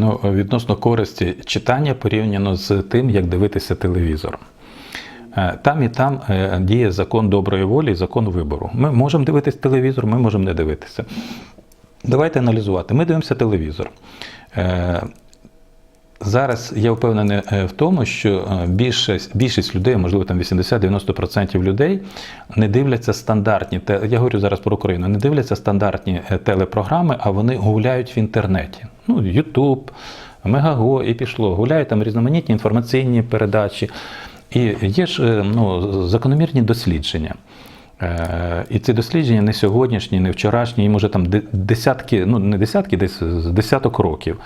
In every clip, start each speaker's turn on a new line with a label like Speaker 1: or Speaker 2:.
Speaker 1: Ну, відносно користі читання порівняно з тим, як дивитися телевізор. Е, Там і там е, діє закон доброї волі і закон вибору. Ми можемо дивитися телевізор, ми можемо не дивитися. Давайте аналізувати. Ми дивимося телевізор. Е, Зараз я впевнений в тому, що більшість, більшість людей, можливо, там 80-90% людей не дивляться стандартні, я говорю зараз про Україну, не дивляться стандартні телепрограми, а вони гуляють в інтернеті. Ну, YouTube, Мегаго і пішло. Гуляють там різноманітні інформаційні передачі. І є ж е, ну, закономірні дослідження. Е, І ці дослідження не сьогоднішні, не вчорашні, і може там десятки, ну не десятки, десь десяток років.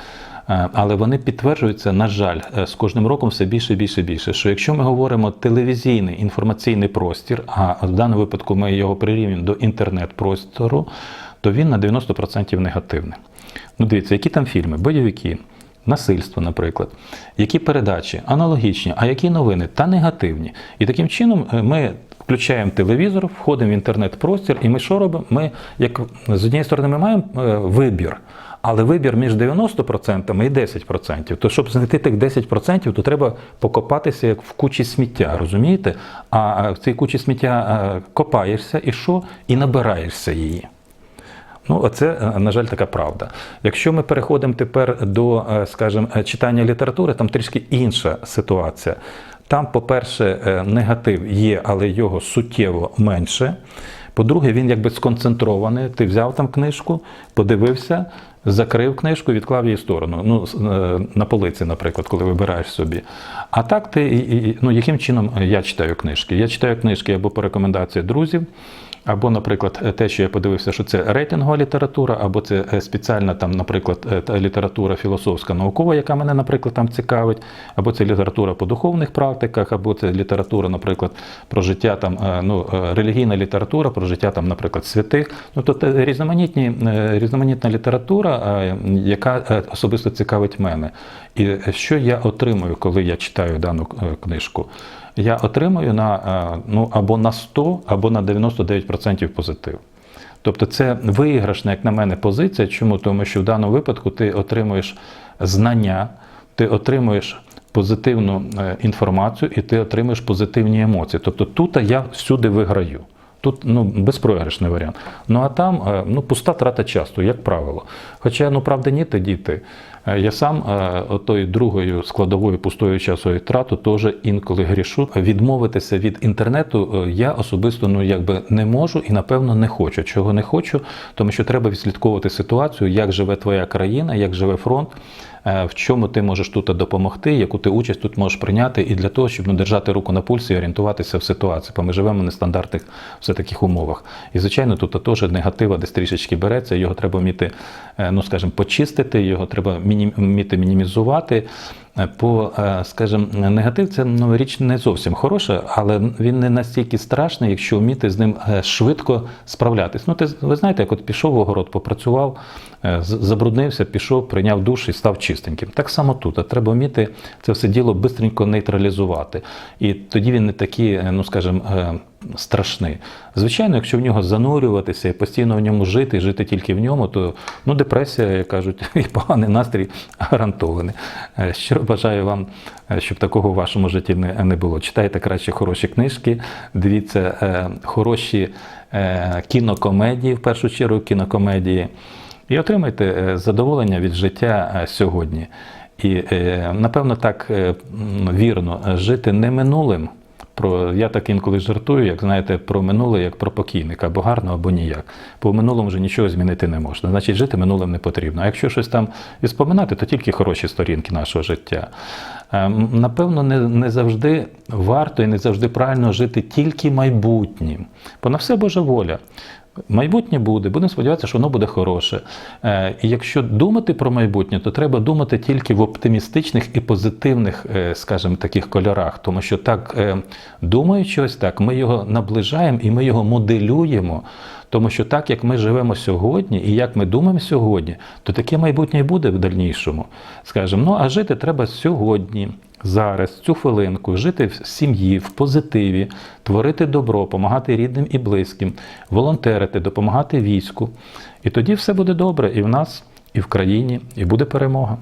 Speaker 1: Е, Але вони підтверджуються, на жаль, з кожним роком все більше більше і більше. Що якщо ми говоримо телевізійний інформаційний простір, а в даному випадку ми його прирівнюємо до інтернет-простору, то він на 90% негативний. Ну, дивіться, які там фільми, бойовики, насильство, наприклад, які передачі аналогічні, а які новини та негативні. І таким чином е, ми включаємо телевізор, входимо в інтернет-простір, і ми що робимо? Ми, як з однієї сторони, ми маємо е, вибір. Але вибір між 90% і 10%. То щоб знайти тих 10%, то треба покопатися як в кучі сміття, розумієте? А в цій кучі сміття е, копаєшся і що? І набираєшся її. Ну, оце, е, на жаль, така правда. Якщо ми переходимо тепер до, е, скажімо, е, читання літератури, там трішки інша ситуація. Там, по-перше, негатив є, але його суттєво менше. По-друге, він якби сконцентрований. Ти взяв там книжку, подивився, закрив книжку, відклав її в сторону. Ну, е, на полиці, наприклад, коли вибираєш собі. А так ти, ну, яким чином я читаю книжки? Я читаю книжки або по рекомендації друзів, або, наприклад, те, що я подивився, що це рейтингова література, або це е, спеціальна там, наприклад, е, література філософська наукова, яка мене, наприклад, там цікавить, або це література по духовних практиках, або це література, наприклад, про життя там, е, ну, е, релігійна література, про життя там, наприклад, святих. Ну, тобто різноманітні, е, різноманітна література, е, яка е, особисто цікавить мене. І що я отримую, коли я читаю дану е, книжку? я отримую на ну або на 100, або на 99% позитив. Тобто це виграшна, як на мене, позиція. Чому? Тому що в даному випадку ти отримуєш знання, ти отримуєш позитивну інформацію і ти отримуєш позитивні емоції. Тобто тут я всюди виграю. Тут ну, безпрограшний варіант. Ну а там е, ну, пуста трата часу, як правило. Хоча, ну правда, ні, ти діти. Е, Я сам е, отою другою складовою пустою часовою трату теж інколи грішу. Відмовитися від інтернету я особисто ну якби не можу і напевно не хочу. Чого не хочу, тому що треба відслідковувати ситуацію, як живе твоя країна, як живе фронт. Е, В чому ти можеш тут допомогти, яку ти участь тут можеш прийняти, і для того, щоб ну, держати руку на пульсі і орієнтуватися в ситуації, бо ми живемо в нестандартних все таких умовах. І звичайно, тут теж негатива десь трішечки береться. Його треба вміти, е, ну скажімо, почистити, його треба вміти мінімізувати. По, е, скажімо, негатив це ну, річ не зовсім хороша, але він не настільки страшний, якщо вміти з ним е, швидко справлятись. Ну, ти ви знаєте, як от пішов в огород, попрацював, е, забруднився, пішов, прийняв душ і став чистеньким. Так само тут. А треба вміти це все діло бистренько нейтралізувати. І тоді він не такий, ну скажімо, страшний. Звичайно, якщо в нього занурюватися і постійно в ньому жити, жити тільки в ньому, то ну, депресія, як кажуть, і поганий настрій гарантований. Е, Щиро бажаю вам, е, щоб такого в вашому житті не, було. Читайте краще хороші книжки, дивіться е, хороші кінокомедії, в першу чергу кінокомедії, і отримайте задоволення від життя сьогодні. І напевно так вірно жити не минулим. Про я так інколи жартую, як знаєте, про минуле, як про покійника, або гарно, або ніяк. Бо минулому вже нічого змінити не можна. Значить, жити минулим не потрібно. А якщо щось там і споминати, то тільки хороші сторінки нашого життя. Е, Напевно, не, не завжди варто і не завжди правильно жити тільки майбутнім. Бо на все Божа воля. Майбутнє буде, будемо сподіватися, що воно буде хороше. Е, І якщо думати про майбутнє, то треба думати тільки в оптимістичних і позитивних, е, скажімо, таких кольорах, тому що так, думаючи ось так, ми його наближаємо і ми його моделюємо. Тому що так, як ми живемо сьогодні, і як ми думаємо сьогодні, то таке майбутнє буде в дальнішому. Скажемо, ну а жити треба сьогодні, зараз, цю хвилинку, жити в сім'ї, в позитиві, творити добро, допомагати рідним і близьким, волонтерити, допомагати війську. І тоді все буде добре і в нас, і в країні, і буде перемога.